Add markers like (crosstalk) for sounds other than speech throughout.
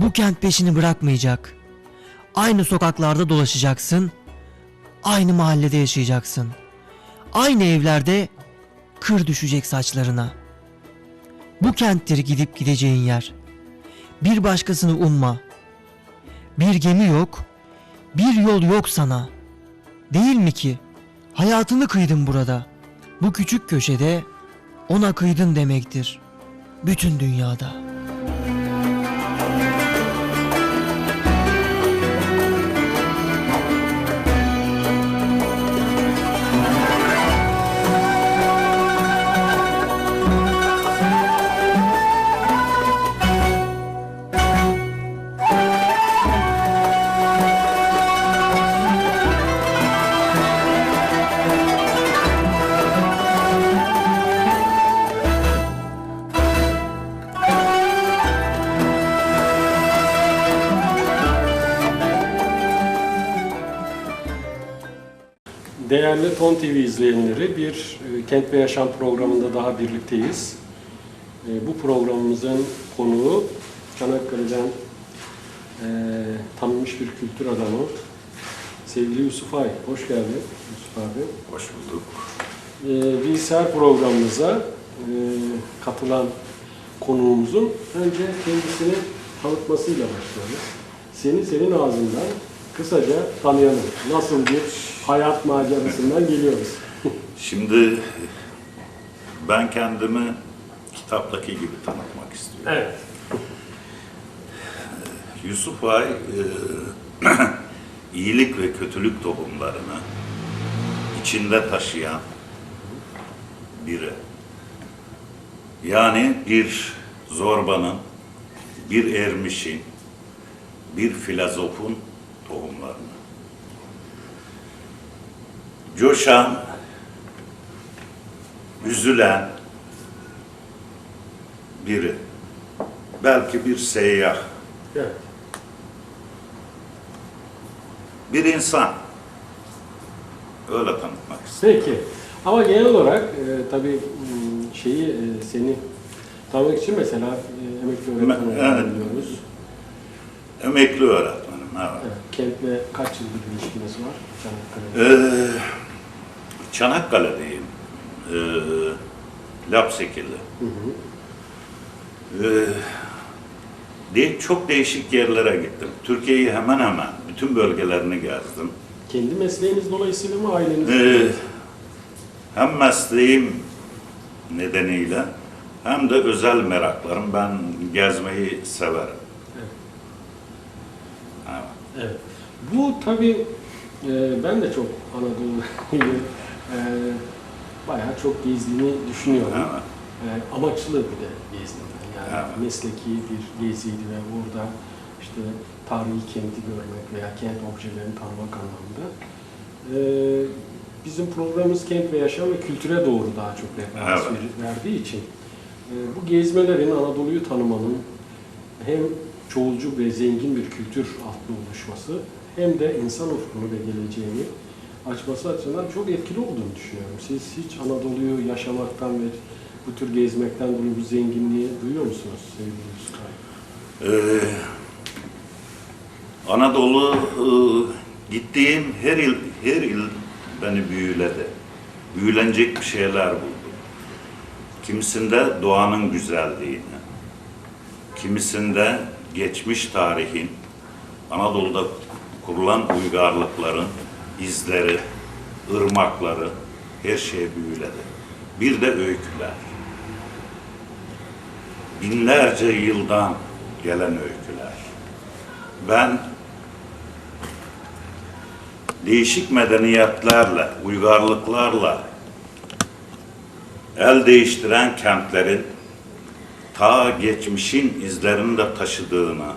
Bu kent peşini bırakmayacak. Aynı sokaklarda dolaşacaksın. Aynı mahallede yaşayacaksın. Aynı evlerde kır düşecek saçlarına. Bu kenttir gidip gideceğin yer. Bir başkasını umma. Bir gemi yok, bir yol yok sana. Değil mi ki? Hayatını kıydın burada. Bu küçük köşede ona kıydın demektir. Bütün dünyada. Değerli Ton TV izleyenleri, bir e, Kent ve Yaşam programında daha birlikteyiz. E, Bu programımızın konuğu Çanakkale'den e, tanınmış bir kültür adamı sevgili Yusuf Ay. Hoş geldin Yusuf abi. Hoş bulduk. E, her programımıza e, katılan konuğumuzun önce kendisini tanıtmasıyla başlayalım. Seni senin ağzından kısaca tanıyalım. Nasıl bir hayat macerasından geliyoruz? Şimdi ben kendimi kitaptaki gibi tanıtmak istiyorum. Evet. Yusuf Ay e, (clears throat) iyilik ve kötülük tohumlarını içinde taşıyan biri. Yani bir zorbanın, bir ermişin, bir filozofun tohumlarını. Coşan, üzülen biri. Belki bir seyyah, Evet. bir insan. Öyle tanıtmak istedim. Peki. Ama genel olarak e, tabii m, şeyi e, seni tanımak için mesela e, emekli öğretmen Me- evet. Emekli öğretmenim. Evet. Evet. Kentle kaç yıldır ilişkiniz var Çanakkale'de? Ee, Çanakkale'deyim. Ee, Lapsekili. Hı hı. De, çok değişik yerlere gittim. Türkiye'yi hemen hemen bütün bölgelerini gezdim. Kendi mesleğiniz dolayısıyla mı aileniz? Ee, hem mesleğim nedeniyle hem de özel meraklarım. Ben gezmeyi severim. Evet. Evet. Evet. Bu tabii e, ben de çok Anadolu'yu e, bayağı çok gezdiğini düşünüyorum. Evet. E, amaçlı bir de gezdim. Yani Evet. mesleki bir geziydi ve burada işte tarihi kenti görmek veya kent objelerini tanımak anlamında. E, bizim programımız kent ve yaşam ve kültüre doğru daha çok referans Evet. ver- verdiği için e, bu gezmelerin Anadolu'yu tanımanın hem çoğulcu ve zengin bir kültür altında oluşması hem de insan ufkunu ve geleceğini açması açısından çok etkili olduğunu düşünüyorum. Siz hiç Anadolu'yu yaşamaktan ve bu tür gezmekten dolayı bu zenginliği duyuyor musunuz sevgili Bey? Ee, Anadolu e, gittiğim her il her il beni büyüledi. Büyülenecek bir şeyler buldum. Kimisinde doğanın güzelliğini, kimisinde geçmiş tarihin, Anadolu'da kurulan uygarlıkların izleri, ırmakları her şeye büyüledi. Bir de öyküler. Binlerce yıldan gelen öyküler. Ben değişik medeniyetlerle, uygarlıklarla el değiştiren kentlerin ta geçmişin izlerini de taşıdığını,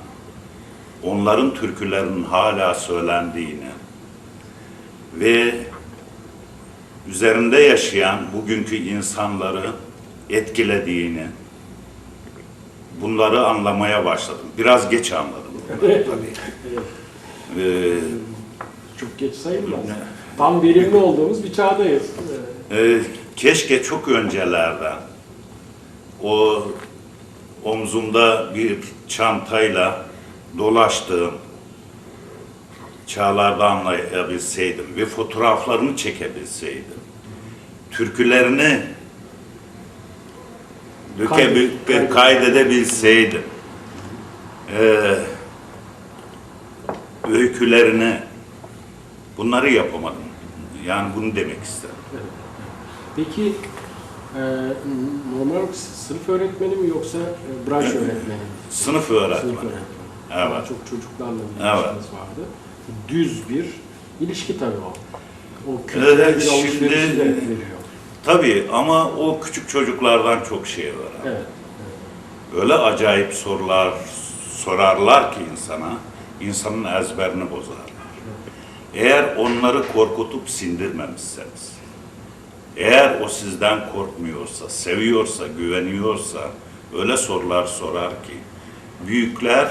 onların türkülerinin hala söylendiğini ve üzerinde yaşayan bugünkü insanları etkilediğini, bunları anlamaya başladım. Biraz geç anladım. Tabii. Ee, Çok geç sayılmaz. Tam verimli olduğumuz bir çağdayız. e, keşke çok öncelerden o omzumda bir çantayla dolaştığım çağlarda anlayabilseydim ve fotoğraflarını çekebilseydim, türkülerini Kaydet- kaydedebilseydim, eee öykülerini bunları yapamadım. Yani bunu demek istedim. Peki e, normal sınıf öğretmeni mi yoksa e, branş öğretmeni mi? Sınıf Sınıf öğretmeni. öğretmeni. Evet. Daha çok çocuklarla bir Evet. vardı. Düz bir ilişki tabii o. O kültürel Evet, bir alışverişi şimdi- de veriyor. Tabii ama o küçük çocuklardan çok şey var. Evet. Öyle acayip sorular sorarlar ki insana, insanın ezberini bozarlar. Eğer onları korkutup sindirmemişseniz, eğer o sizden korkmuyorsa, seviyorsa, güveniyorsa öyle sorular sorar ki, büyükler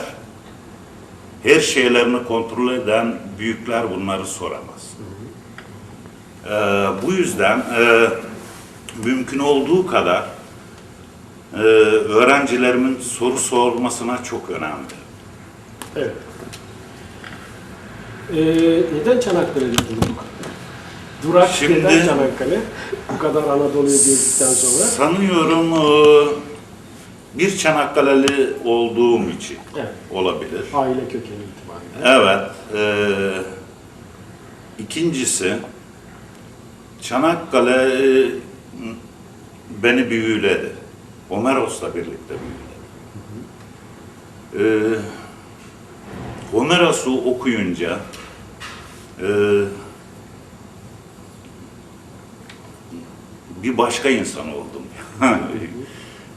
her şeylerini kontrol eden büyükler bunları soramaz. Ee, bu yüzden e, mümkün olduğu kadar e, öğrencilerimin soru sormasına çok önem veririm. Evet. Ee, neden Çanakkale'de durduk? Durak Şimdi- neden Çanakkale? Bu kadar Anadolu'yu gezdikten sonra. Sanıyorum e, bir Çanakkale'li olduğum için Evet. olabilir. Aile kökeni itibariyle. Evet. e, ikincisi Çanakkale e, beni büyüledi. Homeros'la birlikte büyüledi. E, Homeros'u okuyunca e, bir başka insan oldum. (laughs)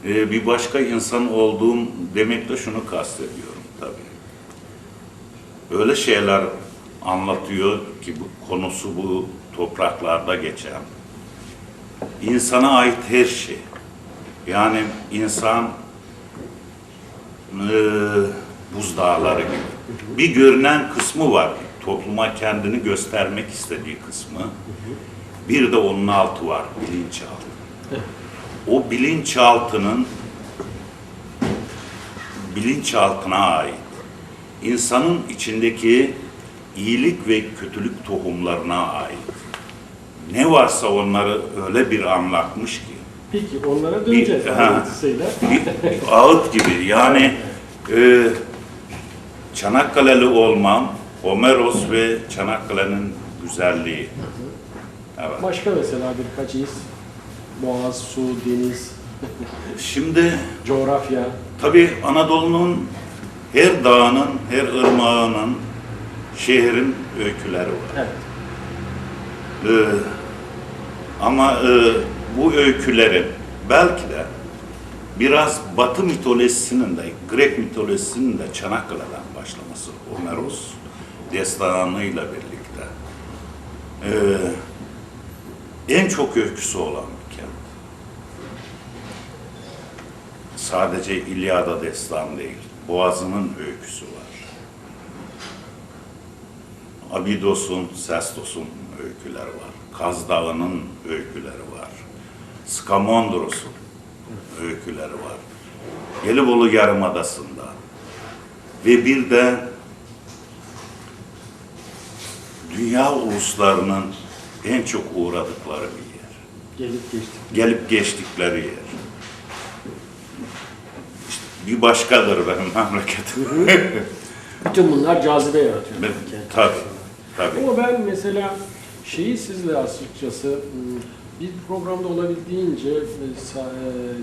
E, bir başka insan olduğum demekle şunu kastediyorum tabii öyle şeyler anlatıyor ki bu konusu bu topraklarda geçen. İnsana ait her şey. Yani insan eee buzdağları gibi. Bir görünen kısmı var. Topluma kendini göstermek istediği kısmı. Bir de onun altı var, bilinçaltı. O bilinçaltının bilinçaltına ait insanın içindeki iyilik ve kötülük tohumlarına ait. Ne varsa onları öyle bir anlatmış ki. Peki onlara döneceğiz. Bir- ha. bir ağıt gibi. Yani e, Çanakkale'li olmam, Homeros ve Çanakkale'nin güzelliği. Evet. Başka mesela birkaç iz. Boğaz, su, deniz, (laughs) Şimdi coğrafya. Tabii Anadolu'nun her dağının, her ırmağının, şehrin öyküleri var. Evet. Ee, ama e, bu öykülerin belki de biraz Batı mitolojisinin de, Grek mitolojisinin de Çanakkale'den başlaması, Homeros destanıyla birlikte ee, en çok öyküsü olan bir kent. Sadece İlyada destan değil, Boğazı'nın öyküsü var. Abidos'un, Sestos'un öyküleri var. Kaz Dağı'nın öyküleri var. Skamondros'un öyküleri var. Gelibolu Yarımadası'nda. Ve bir de dünya uluslarının en çok uğradıkları bir yer. Gelip geçtik. Gelip geçtikleri yer. Bir başkadır benim memleketim. (laughs) Bütün bunlar cazibe yaratıyor. Ben- tabii, tabii. Ama ben mesela şeyi sizle açıkçası ım, bir programda olabildiğince e, e,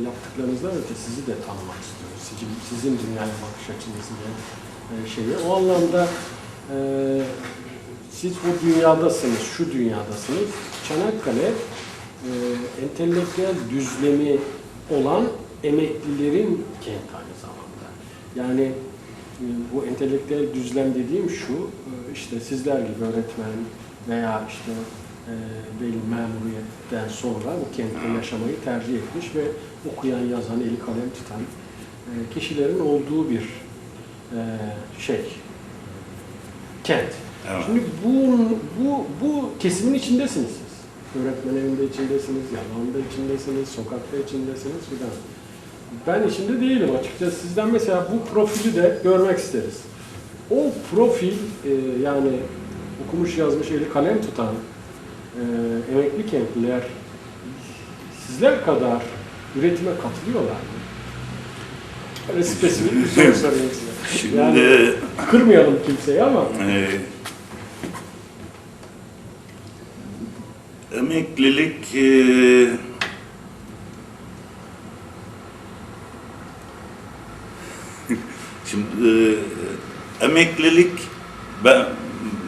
yaptıklarınızdan öte sizi de tanımak istiyoruz. Sizin, sizin dünyaya bakış açınızı ve e, şeyi. O anlamda e, siz bu dünyadasınız, şu dünyadasınız. Çanakkale e, entelektüel düzlemi olan emeklilerin kenti. Yani e, bu entelektüel düzlem dediğim şu, e, işte sizler gibi öğretmen veya işte e, belli memuriyetten sonra bu kentte yaşamayı tercih etmiş ve okuyan, yazan, eli kalem tutan kişilerin olduğu bir şey, kent. Evet. Şimdi bu, bu, bu kesimin içindesiniz siz. Öğretmen evinde içindesiniz, yanında içindesiniz, sokakta içindesiniz filan. Ben içinde değilim açıkçası. Sizden mesela bu profili de görmek isteriz. O profil e, yani okumuş yazmış eli kalem tutan e, emekli kentliler sizler kadar üretime katılıyorlar mı? Böyle spesifik bir soru sorayım size. Şimdi Yani kırmayalım kimseyi ama e, emeklilik e, şimdi e, emeklilik ben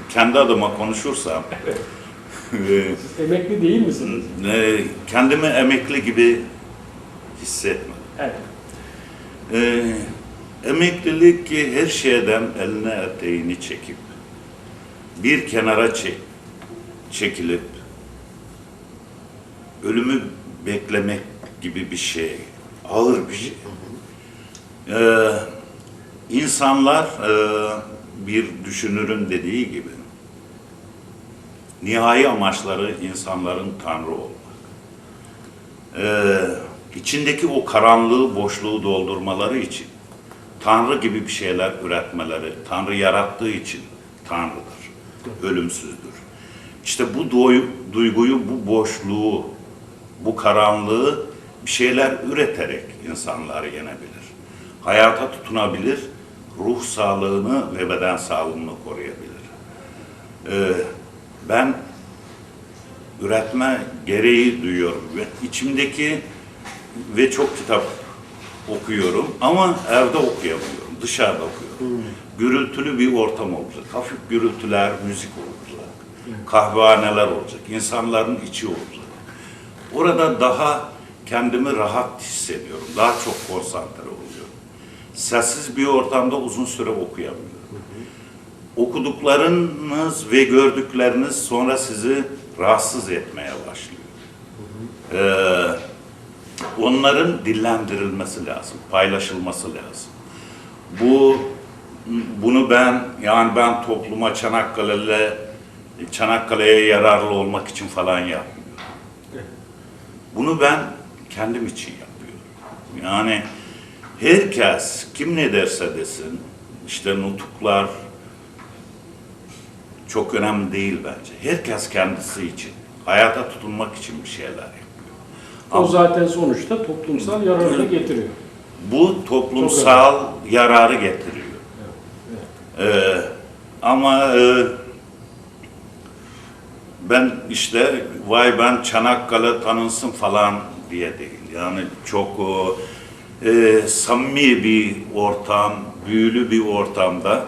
kendi adıma konuşursam e, siz emekli değil misiniz? e, kendimi emekli gibi hissetmedim. Evet. Ee, emeklilik ki her şeyden eline eteğini çekip bir kenara çek, çekilip ölümü beklemek gibi bir şey, ağır bir şey. Ee, insanlar e, bir düşünürün dediği gibi nihai amaçları insanların Tanrı olmak. Ee, içindeki o karanlığı, boşluğu doldurmaları için Tanrı gibi bir şeyler üretmeleri, Tanrı yarattığı için Tanrı'dır, ölümsüzdür. İşte bu duyguyu, bu boşluğu, bu karanlığı bir şeyler üreterek insanlar yenebilir. Hayata tutunabilir, ruh sağlığını ve beden sağlığını koruyabilir. Ee, ben üretme gereği duyuyorum. Ve içimdeki ve çok kitap okuyorum ama evde okuyamıyorum, dışarıda okuyorum. Gürültülü bir ortam olacak, hafif gürültüler, müzik olacak, kahvehaneler olacak, insanların içi olacak. Orada daha kendimi rahat hissediyorum, daha çok konsantre oluyorum. Sessiz bir ortamda uzun süre okuyamıyorum. Okuduklarınız ve gördükleriniz sonra sizi rahatsız etmeye başlıyor. Ee, onların dillendirilmesi lazım, paylaşılması lazım. Bu bunu ben yani ben topluma Çanakkale'yle Çanakkale'ye yararlı olmak için falan yapmıyorum. Bunu ben kendim için yapıyorum. Yani herkes kim ne derse desin işte nutuklar çok önemli değil bence. Herkes kendisi için, hayata tutunmak için bir şeyler yapıyor. O Ama zaten sonuçta toplumsal yararı da getiriyor. bu toplumsal yararı getiriyor. Ee, ama e, ben işte vay ben Çanakkale tanınsın falan diye değil. Yani çok o, e, samimi bir ortam, büyülü bir ortamda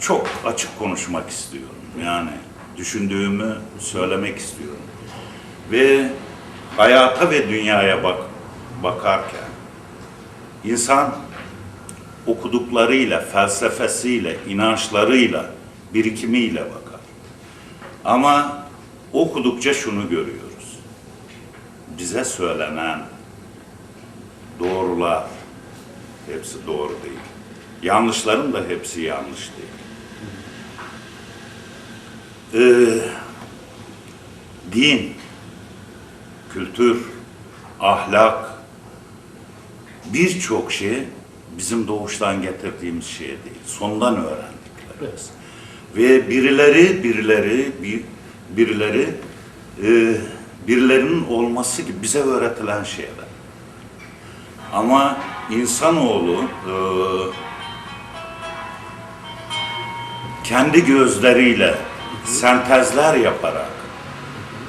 çok açık konuşmak istiyorum. Yani düşündüğümü söylemek istiyorum. Ve hayata ve dünyaya bak bakarken insan okuduklarıyla, felsefesiyle, inançlarıyla, birikimiyle bakar. Ama okudukça şunu görüyoruz. Bize söylenen doğrular hepsi doğru değil. Yanlışların da hepsi yanlış değil. Ee, din, kültür, ahlak, birçok şey bizim doğuştan getirdiğimiz şey değil. Sondan öğrendiklerimiz. Ve birileri, birileri, bir, birileri, e, birilerinin olması gibi bize öğretilen şeyler. Ama insanoğlu e, kendi gözleriyle sentezler yaparak,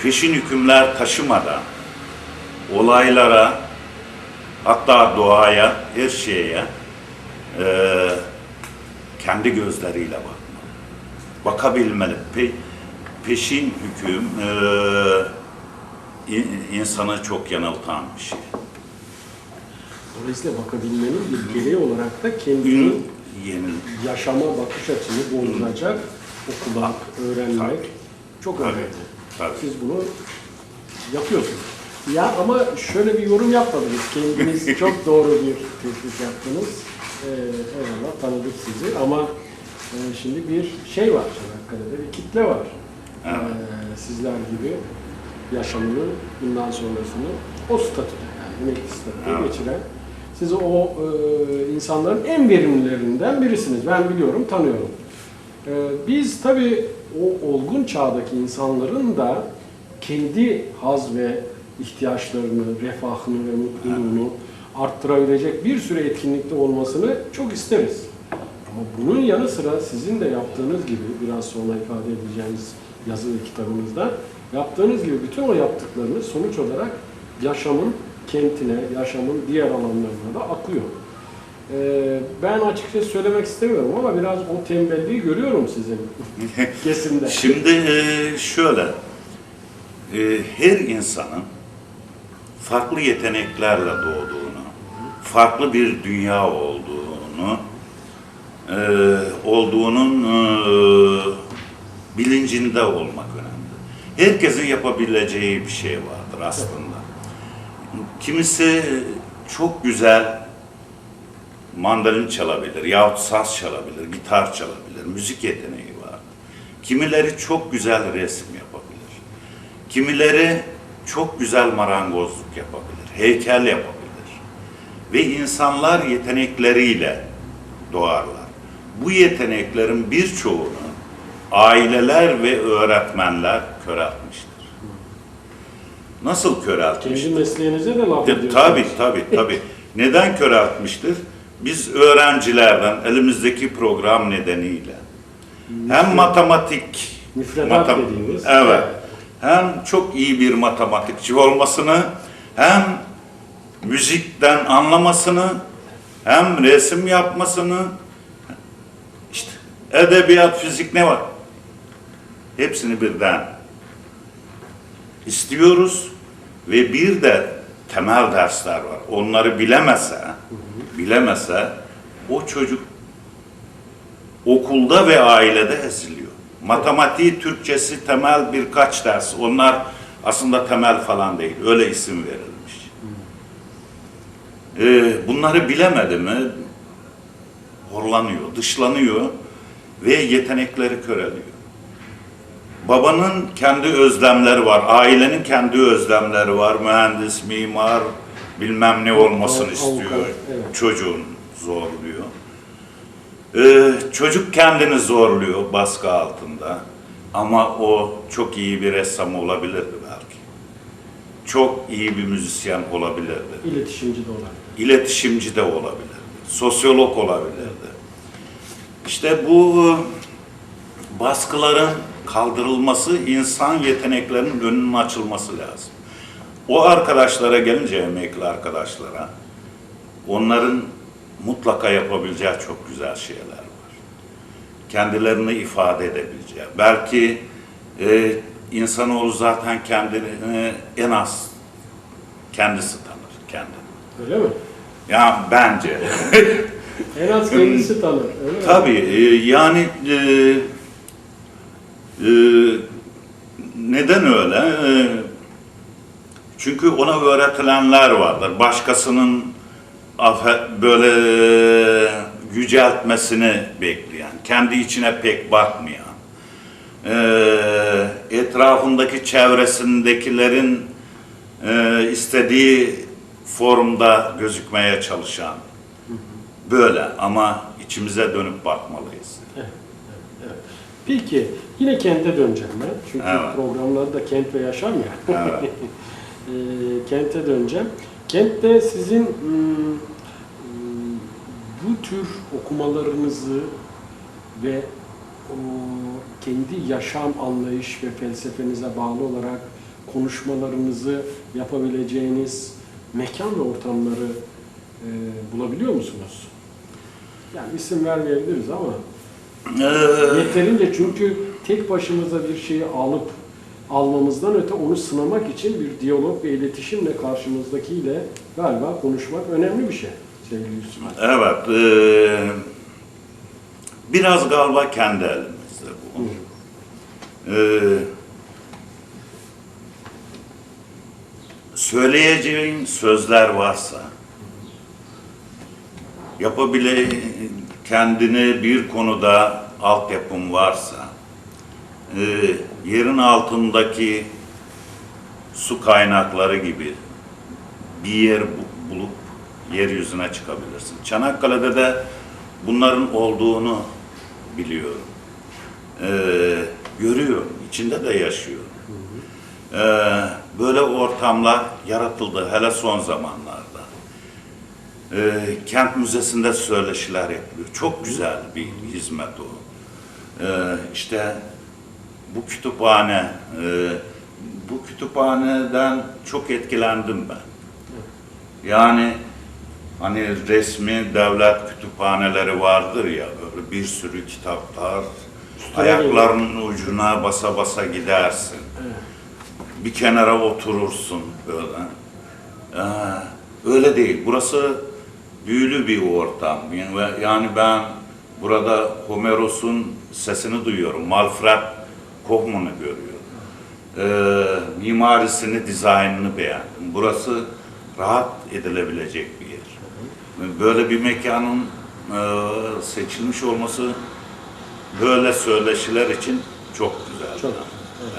peşin hükümler taşımadan, olaylara, hatta doğaya, her şeye e, kendi gözleriyle bakmalı. Bakabilmeli. Pe- peşin hüküm e, in- insanı çok yanıltan bir şey. Dolayısıyla bakabilmenin bir gereği olarak da kendini yaşama bakış açını bozduracak okumak, öğrenmek Tabii. çok önemli. Tabii. Siz bunu yapıyorsunuz. Ya ama şöyle bir yorum yapmadınız. Kendiniz (laughs) çok doğru bir tespit yaptınız. Ee, eyvallah tanıdık sizi ama e, şimdi bir şey var Çanakkale'de bir kitle var. Evet. Ee, sizler gibi yaşamını bundan sonrasını o statüde yani emekli statüde Evet. geçiren Siz o e, insanların en verimlilerinden birisiniz. Ben biliyorum, tanıyorum. E, biz tabii o olgun çağdaki insanların da kendi haz ve ihtiyaçlarını, refahını ve mutluluğunu arttırabilecek bir sürü etkinlikte olmasını çok isteriz. Ama bunun yanı sıra sizin de yaptığınız gibi biraz sonra ifade edeceğiniz yazılı kitabınızda yaptığınız gibi bütün o yaptıklarınız sonuç olarak yaşamın kentine, yaşamın diğer alanlarına da akıyor. Ee, ben açıkçası söylemek istemiyorum ama biraz o tembelliği görüyorum sizin (laughs) kesimde. Şimdi e, şöyle, e, her insanın farklı yeteneklerle doğduğunu, farklı bir dünya olduğunu, e, olduğunun e, bilincinde olmak önemli. Herkesin yapabileceği bir şey vardır aslında. Kimisi çok güzel mandolin çalabilir, yahut saz çalabilir, gitar çalabilir, müzik yeteneği var. Kimileri çok güzel resim yapabilir. Kimileri çok güzel marangozluk yapabilir, heykel yapabilir. Ve insanlar yetenekleriyle doğarlar. Bu yeteneklerin birçoğunu aileler ve öğretmenler köreltmiştir. Nasıl köreltmiştir? Kendi mesleğinize de laf ediyorsunuz. tabii tabii tabii. (laughs) Neden köreltmiştir? Biz öğrencilerden elimizdeki program nedeniyle hem matematik Müfredat matem- dediğimiz. evet hem çok iyi bir matematikçi olmasını hem müzikten anlamasını hem resim yapmasını işte edebiyat, fizik ne var? Hepsini birden istiyoruz ve bir de temel dersler var. Onları bilemese, bilemese o çocuk okulda ve ailede eziliyor. Matematiği, Türkçesi temel birkaç ders. Onlar aslında temel falan değil. Öyle isim verilmiş. Ee, bunları bilemedi mi horlanıyor, dışlanıyor ve yetenekleri köreliyor. Babanın kendi özlemleri var, ailenin kendi özlemleri var. Mühendis, mimar, bilmem ne olmasını istiyor. Çocuğun zorluyor. Ee, çocuk kendini zorluyor baskı altında. Ama o çok iyi bir ressam olabilirdi belki. Çok iyi bir müzisyen olabilirdi. İletişimci de olan. İletişimci de olabilirdi. Sosyolog olabilirdi. İşte bu e, baskıların kaldırılması, insan yeteneklerinin önünün açılması lazım. O arkadaşlara gelince emekli arkadaşlara, onların mutlaka yapabileceği çok güzel şeyler var. Kendilerini ifade edebileceği. Belki e, insanoğlu zaten kendini en az kendisi tanır kendini. Öyle mi? Ya bence. (laughs) En az kendisi tanır. Öyle mi? Tabii e, yani e, e, neden öyle? E, çünkü ona öğretilenler vardır. Başkasının böyle yüceltmesini bekleyen, kendi içine pek bakmayan, e, etrafındaki çevresindekilerin e, istediği formda gözükmeye çalışan, Böyle ama içimize dönüp bakmalıyız. Peki yine kente döneceğim ben. Çünkü Evet. programlarda kent ve yaşam ya. Evet. (laughs) Ee, kente döneceğim. Kentte sizin hmm, bu tür okumalarınızı ve o kendi yaşam anlayış ve felsefenize bağlı olarak konuşmalarınızı yapabileceğiniz mekan ve ortamları e, bulabiliyor musunuz? Yani isim vermeyebiliriz ama Ee, Yeterince çünkü tek başımıza bir şeyi alıp almamızdan öte onu sınamak için bir diyalog ve iletişimle karşımızdakiyle galiba konuşmak önemli bir şey sevgili Yusuf. evet. ee, biraz galiba kendi elimizde bu. Ee, söyleyeceğin sözler varsa yapabile kendini bir konuda altyapın varsa e, yerin altındaki su kaynakları gibi bir yer bu- bulup yeryüzüne çıkabilirsin. Çanakkale'de de bunların olduğunu biliyorum. Ee, görüyorum, içinde de yaşıyorum. Ee, böyle ortamlar yaratıldı hele son zamanlarda. Ee, kent müzesinde söyleşiler yapılıyor. Çok güzel bir hizmet o. Ee, işte bu kütüphane, e, bu kütüphaneden çok etkilendim ben. Yani hani resmi devlet kütüphaneleri vardır ya böyle bir sürü kitaplar, ayaklarının ucuna basa basa gidersin. Bir kenara oturursun böyle. Ee, öyle değil. Burası büyülü bir ortam. Yani- ben burada Homeros'un sesini duyuyorum. Malfred Kohmann'ı görüyorum. Ee, mimarisini, dizaynını beğendim. Burası rahat edilebilecek bir yer. Böyle bir mekanın e, seçilmiş olması böyle söyleşiler için çok güzel. Çok.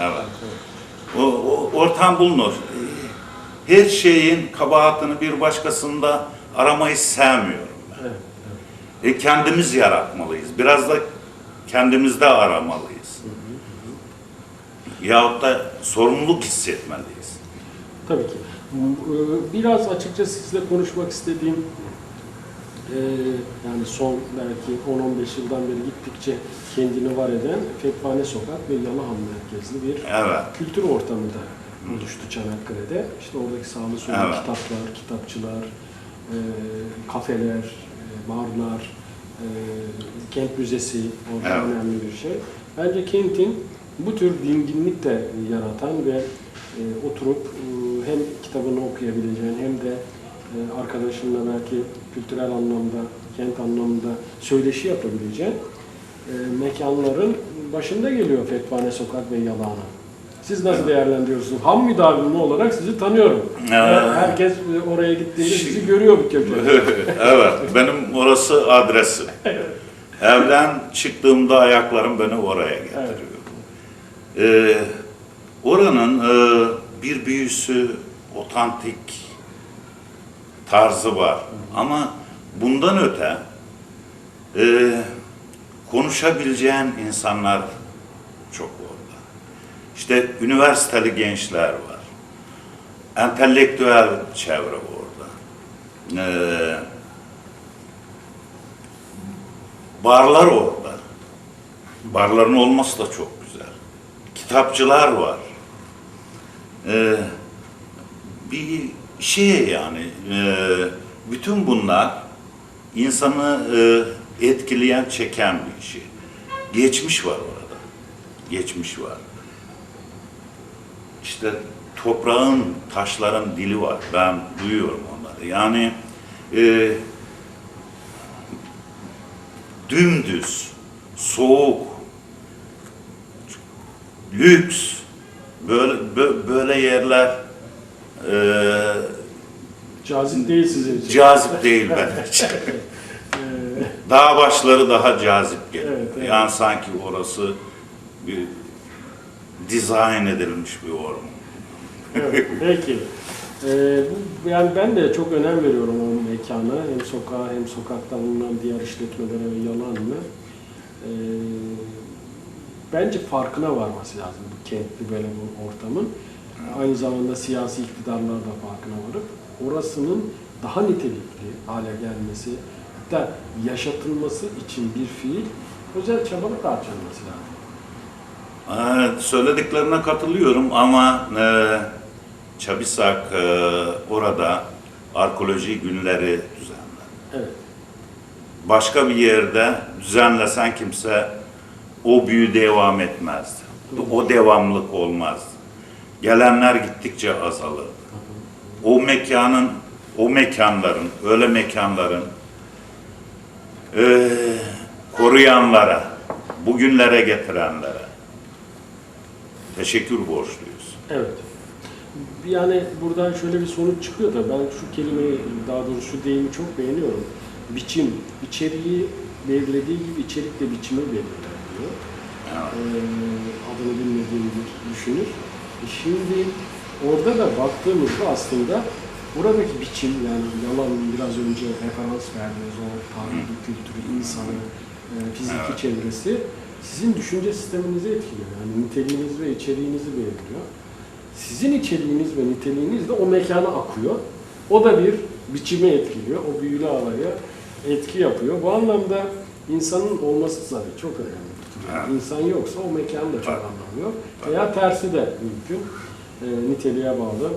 Evet. O, o ortam bulunur. Her şeyin kabahatini bir başkasında aramayı sevmiyorum ben. Evet, E, kendimiz yaratmalıyız. Biraz da kendimizde aramalıyız. Yahut da sorumluluk hissetmeliyiz. Tabii ki. Ee, Biraz açıkçası sizle konuşmak istediğim e, yani son belki 10-15 yıldan beri gittikçe kendini var eden Fetvane Sokak ve Yalıhan merkezli bir Evet. kültür ortamı da oluştu Çanakkale'de. İşte oradaki sağlı sollu Evet. kitaplar, kitapçılar, e, kafeler, e, barlar, e, kent müzesi orada Evet. önemli bir şey. Bence kentin bu tür dinginlik de yaratan ve e, oturup e, hem kitabını okuyabileceğin hem de e, arkadaşınla belki kültürel anlamda, kent anlamında söyleşi yapabileceğin e, mekanların başında geliyor Fetvane Sokak ve Yalana. Siz nasıl değerlendiriyorsunuz? Ham müdavimi olarak sizi tanıyorum. Ee, Herkes oraya gittiğinde sizi görüyor bir köşede. (laughs) evet, benim orası adresim. (laughs) Evden çıktığımda ayaklarım beni oraya getiriyor. Ee, oranın e, bir büyüsü, otantik tarzı var. Ama bundan öte e, konuşabileceğin insanlar çok orada. İşte üniversiteli gençler var. Entelektüel çevre orada. Ee, barlar orada. Barların olması da çok güzel. Kitapçılar var. Ee, bir şey yani e, bütün bunlar insanı e, etkileyen, çeken bir şey. Geçmiş var orada. Geçmiş var. İşte toprağın, taşların dili var. Ben duyuyorum onları. Yani e, dümdüz, soğuk, lüks, böyle bö- böyle yerler e, Cazip değil için. cazip değil (laughs) için. Ee, Dağ başları daha cazip geliyor. Evet, evet. Yani sanki orası bir dizayn edilmiş bir orman. Evet, peki. Ee, yani ben de çok önem veriyorum o mekana. Hem sokağa hem sokakta bulunan diğer işletmelere ve yalanına. Ee, bence farkına varması lazım bu kentli böyle bu ortamın. Aynı zamanda siyasi iktidarlar da farkına varıp orasının daha nitelikli hale gelmesi, hatta yaşatılması için bir fiil özel çabalık harcanması lazım. Söylediklerine katılıyorum ama e, Çabisak e, orada arkeoloji günleri düzenler. Evet. Başka bir yerde düzenlesen kimse o büyü devam etmezdi. O devamlık olmazdı. Gelenler gittikçe azalırdı. O mekanın, o mekanların, öyle mekanların e, koruyanlara, bugünlere getirenlere teşekkür borçluyuz. Evet. Yani buradan şöyle bir sonuç çıkıyor da ben şu kelimeyi daha doğrusu deyimi çok beğeniyorum. Biçim, içeriği belirlediği gibi içerik de biçimi belirler diyor. Ee, adını bilmediğim bir düşünür. E şimdi orada da baktığımızda aslında Buradaki biçim yani yalan biraz önce referans verdiğiniz o tarihi kültürü, insanı, e, fiziki Evet. çevresi sizin düşünce sisteminizi etkiliyor. Yani niteliğiniz ve içeriğinizi belirliyor. Sizin içeriğiniz ve niteliğiniz de o mekana akıyor. O da bir biçime etkiliyor. O büyülü alaya etki yapıyor. Bu anlamda insanın olması tabii çok önemli. Yani. İnsan yoksa o mekan da çok anlamı yok. Veya tersi de mümkün. E, niteliğe bağlı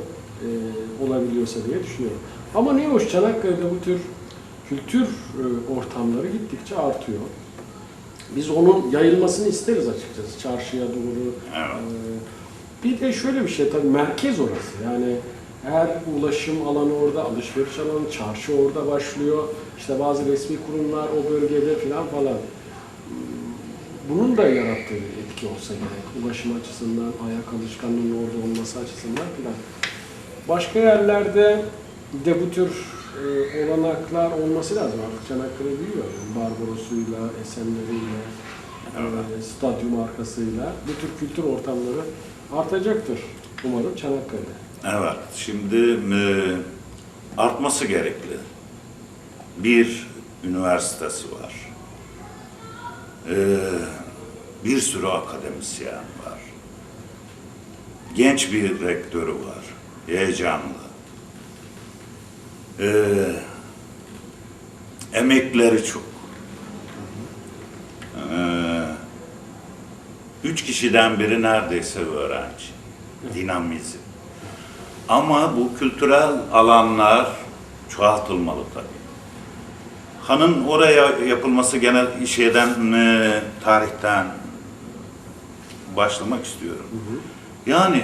e, olabiliyorsa diye düşünüyorum. Ama ne hoş Çanakkale'de bu tür kültür e, ortamları gittikçe artıyor. Biz onun yayılmasını isteriz açıkçası çarşıya doğru. Evet. Ee, Bir de şöyle bir şey tabii merkez orası. Yani her ulaşım alanı orada, alışveriş alanı, çarşı orada başlıyor. İşte bazı resmi kurumlar o bölgede falan falan. Bunun da yarattığı etki olsa gerek. Ulaşım açısından, ayak alışkanlığının orada olması açısından falan. Başka yerlerde de bu tür e, olanaklar olması lazım. Artık Çanakkale büyüyor. Yani Barbaros'uyla, Esenler'iyle, e, stadyum arkasıyla bu tür kültür ortamları artacaktır umarım Çanakkale'de. Evet, şimdi e, artması gerekli. Bir üniversitesi var. E, bir sürü akademisyen var. Genç bir rektörü var. Heyecanlı. E, emekleri çok. E, üç kişiden biri neredeyse öğrenci. Dinamizm. Ama bu kültürel alanlar çoğaltılmalı tabii. Hanın oraya yapılması gene şeyden, e, tarihten başlamak istiyorum. Yani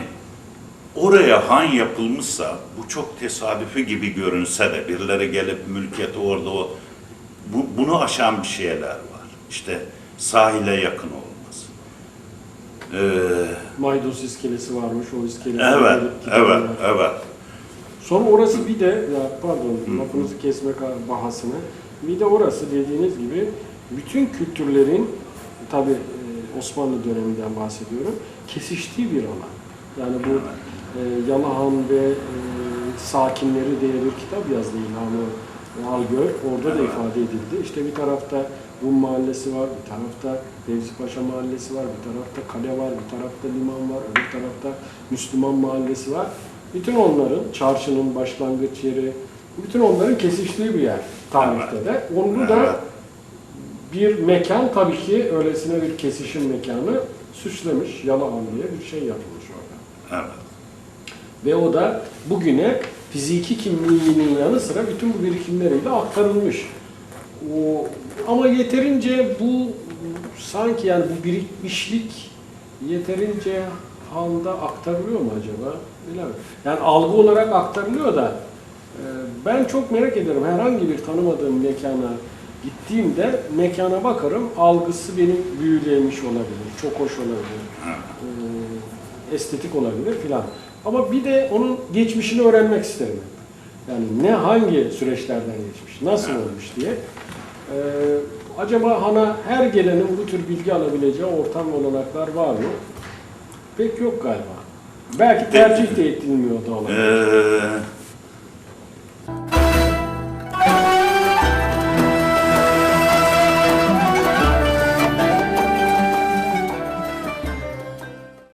oraya han yapılmışsa, bu çok tesadüfi gibi görünse de birileri gelip mülkiyeti orada o, bu, bunu aşan bir şeyler var. İşte sahile yakın olması. Ee, Maydos iskelesi varmış, o iskelesi. Evet, evet, evet. Sonra orası bir de, ya pardon lafınızı kesmek bahasına, bir de orası dediğiniz gibi bütün kültürlerin, tabi Osmanlı döneminden bahsediyorum, kesiştiği bir alan. Yani bu e, Yalahan ve e, Sakinleri diye bir kitap yazdı İlhami Algör. Orada da ifade edildi. İşte bir tarafta Rum Mahallesi var, bir tarafta Fevzi Paşa Mahallesi var, bir tarafta kale var, bir tarafta liman var, öbür tarafta Müslüman Mahallesi var. Bütün onların, çarşının başlangıç yeri, bütün onların kesiştiği bir yer tarihte de. Onu da bir mekan tabii ki öylesine bir kesişim mekanı süslemiş, Yalahan diye bir şey yapılmış orada. Evet. Ve o da bugüne fiziki kimliğinin yanı sıra bütün bu birikimleriyle aktarılmış. O, ama yeterince bu sanki yani bu birikmişlik yeterince halde aktarılıyor mu acaba? Bilemiyorum. Yani algı olarak aktarılıyor da e, ben çok merak ederim herhangi bir tanımadığım mekana gittiğimde mekana bakarım algısı benim büyülemiş olabilir, çok hoş olabilir e, estetik olabilir filan. Ama bir de onun geçmişini öğrenmek isterim. Yani ne hangi süreçlerden geçmiş, nasıl olmuş diye. E, acaba hana her gelenin bu tür bilgi alabileceği ortam ve olanaklar var mı? Pek yok galiba. Belki tercih de edilmiyor da olabilir. Ee,